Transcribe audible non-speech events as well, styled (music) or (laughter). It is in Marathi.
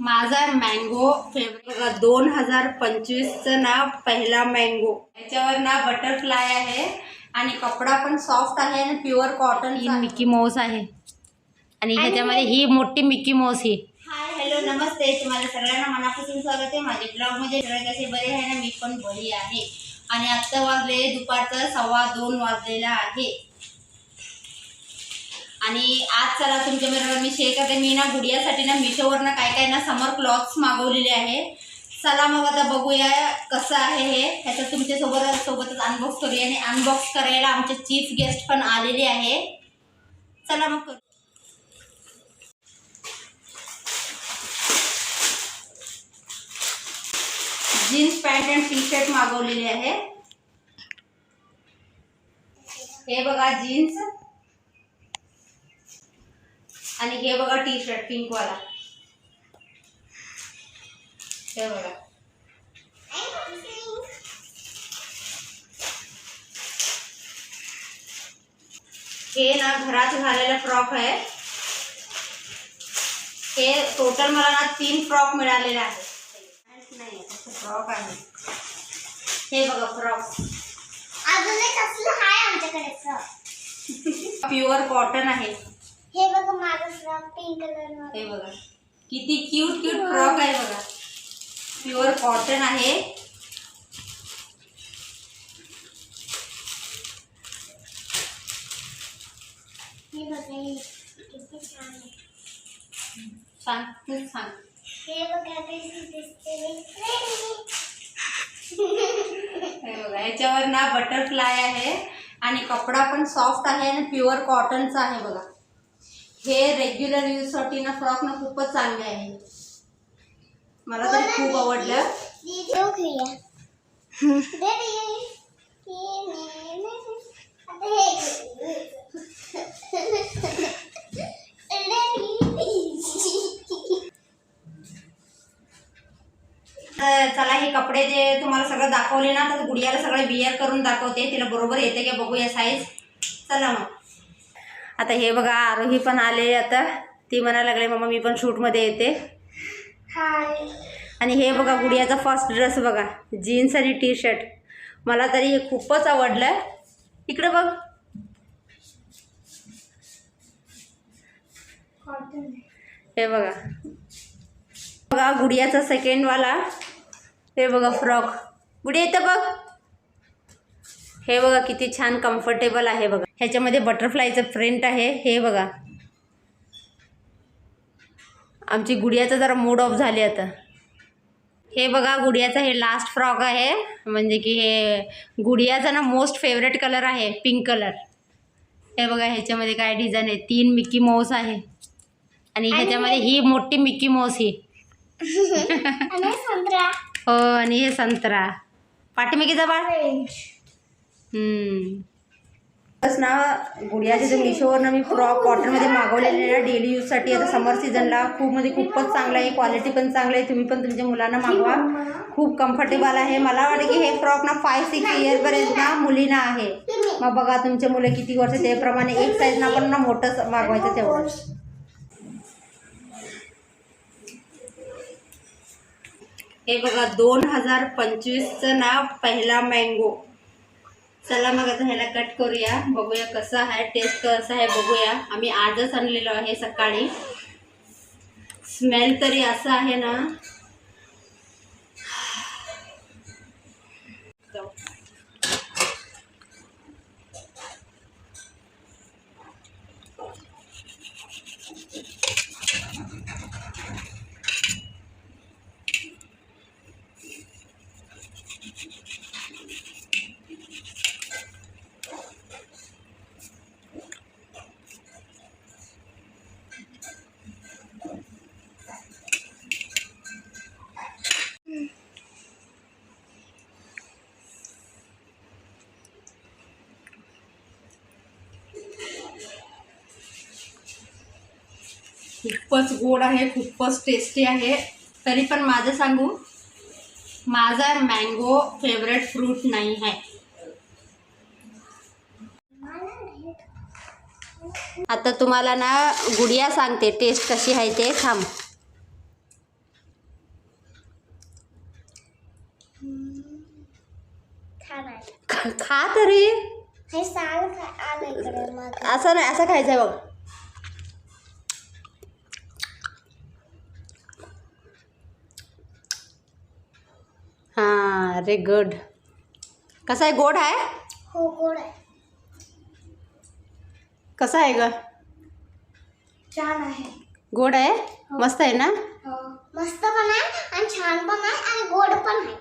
माझा मँगो फेवरेट दोन हजार पंचवीसचं ना पहिला मँगो याच्यावर ना बटरफ्लाय आहे आणि कपडा पण सॉफ्ट आहे आणि प्युअर कॉटन मिकी माऊस आहे. आणि ह्याच्यामध्ये ही मोठी मिकी माऊस ही. हाय हॅलो नमस्ते. तुम्हाला सगळ्यांना मनापासून स्वागत आहे. माझ्या ब्लॉगमध्ये सगळे कसे बरे आहे ना मी पण बरी आहे. आणि आत्ता वाजले दुपारचं सव्वा दोन वाजलेला आहे. आणि आज चला तुमच्याबरोबर मी शेअर करते. मी ना गुडियासाठी ना मिशोवरनं काय काय ना समर क्लॉथ्स मागवलेले आहे. चला मग आता बघूया कसं आहे हे. ह्याचं तुमच्यासोबत सोबतच अनबॉक्स करूया आणि अनबॉक्स करायला आमचे चीफ गेस्ट पण आलेले आहे. चला मग करू. Jeans pant and T shirt मागवलेले आहे. हे बघा जीन्स आणि हे बघा टी शर्ट पिंक वाला. हे बघा. हे ना घरात घालायला फ्रॉक आहे. हे टोटल मला ना तीन फ्रॉक मिळालेले आहेत. नाही फ्रॉक आहे. हे बघा फ्रॉक अजून एक असलं आहे आमच्याकडे प्युअर कॉटन आहे. हे बघा माझं फ्रॉक पिंक कलर हे बघा. किती क्यूट क्यूट फ्रॉक आहे बघा. प्युअर कॉटन आहे. हे बघा हे किती छान आहे. सांग तू सांग. हे बघा कशी दिसते मी हे बघा याच्यावर ना बटरफ्लाय आहे आणि कपडा पण सॉफ्ट आहे आणि प्युअर कॉटनचा आहे बघा. हे रेग्युलर यूजसाठी ना फ्रॉक ना खूपच चांगले आहे. मला तरी खूप आवडलं. चला हे कपडे जे तुम्हाला सगळं दाखवले ना तर गुडियाला सगळे बिअर करून दाखवते. तिला बरोबर येते का बघूया साईज चला मग. आता हे बघा आरोही पण आले. आता ती म्हणायला लागले मम्मा मी पण शूटमध्ये येते. हाय. आणि हे बघा गुडियाचा फर्स्ट ड्रेस बघा. जीन्स आणि टी शर्ट मला तरी हे खूपच आवडलं इकडे बघ. हे बघा. बघा गुडियाचा सेकंडवाला हे बघा फ्रॉक गुडिया इथं बघ. हे बघा किती छान कम्फर्टेबल आहे बघा. ह्याच्यामध्ये बटरफ्लायचं प्रिंट आहे हे बघा. आमची गुडियाचा जरा मूड ऑफ झाले आता. हे बघा गुडियाचा हे लास्ट फ्रॉक आहे. म्हणजे की हे गुडियाचा ना मोस्ट फेवरेट कलर आहे पिंक कलर हे बघा ह्याच्यामध्ये काय डिझाईन आहे? तीन मिकी माऊस आहे. आणि ह्याच्यामध्ये ही मोठी मिकी माऊस ही. (laughs) हो आणि हे संत्रा. पाठीमागेचा बाळ. बस ना गुडियाचे जे मिशोवरनं मी फ्रॉक कॉटनमध्ये मागवलेले ना डेली यूजसाठी आता समर सीझनला खूप म्हणजे खूपच चांगलं आहे क्वालिटी पण चांगली आहे तुम्ही पण तुमच्या मुलांना मागवा. खूप कम्फर्टेबल आहे. मला वाटतं की हे फ्रॉक ना फाय सिक्स इयरपर्यंत ना मुलींना आहे. मग बघा तुमचे मुलं किती वर्ष त्याप्रमाणे एक साईजनं पण ना मोठं मागवायचं तेवढं. हे बघा दोन हजार पंचवीसचं ना पहिला मँगो चला मग आता ह्याला कट करूया. बघूया कसं आहे टेस्ट कसं आहे बघूया. आम्ही आजच आणलेलो आहे सकाळी. स्मेल तरी असं आहे ना. खूपच गोड आहे खूपच टेस्टी आहे. तरी पण माझं सांगू माझा मँगो फेवरेट फ्रूट नाही आहे. आता तुम्हाला ना गुडिया सांगते टेस्ट कशी आहे ते थांब. खा तरी. असं नाही असं खायचं आहे बघ. हाँ अरे गुड। कसा आहे? गोड है हो गोड आहे. कसा है ग? छान आहे. गोड है. मस्त है ना? मस्त पण आहे आणि छान पण आहे आणि गोड पण आहे.